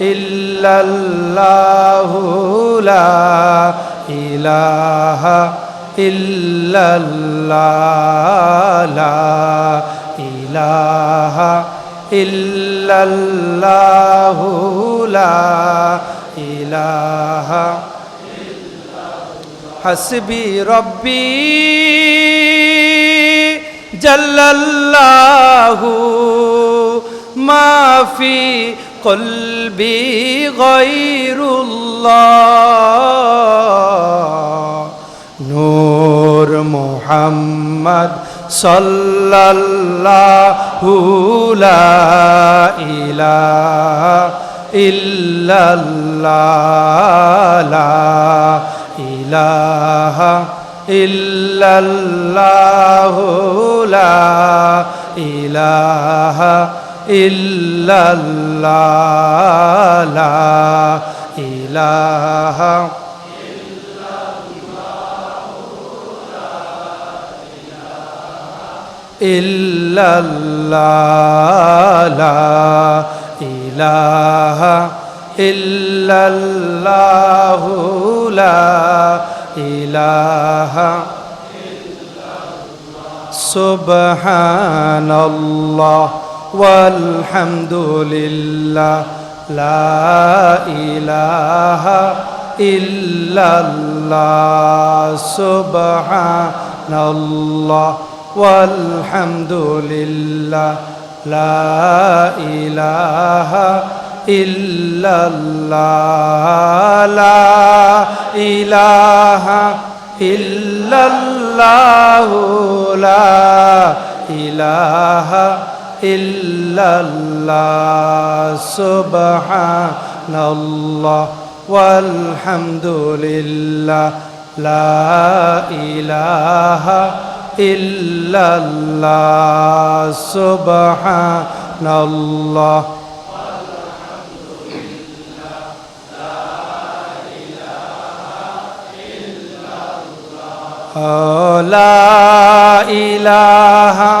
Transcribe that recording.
إلا الله لا إله إلا الله لا إله إلا الله لا إله حسبي ربي جل الله ما في قلبي غير الله. نور محمد صلى الله لا إله إلا الله. لا إله إلا الله. لا إله إلا الله لا إله إلا الله لا إله إلا الله لا إله سبحان الله. والحمد لله لا إله إلا الله سبحان الله والحمد لله لا إله إلا الله لا إله إلا الله لا إله إلا الله سبحان الله والحمد لله لا إله إلا الله سبحان الله لا إله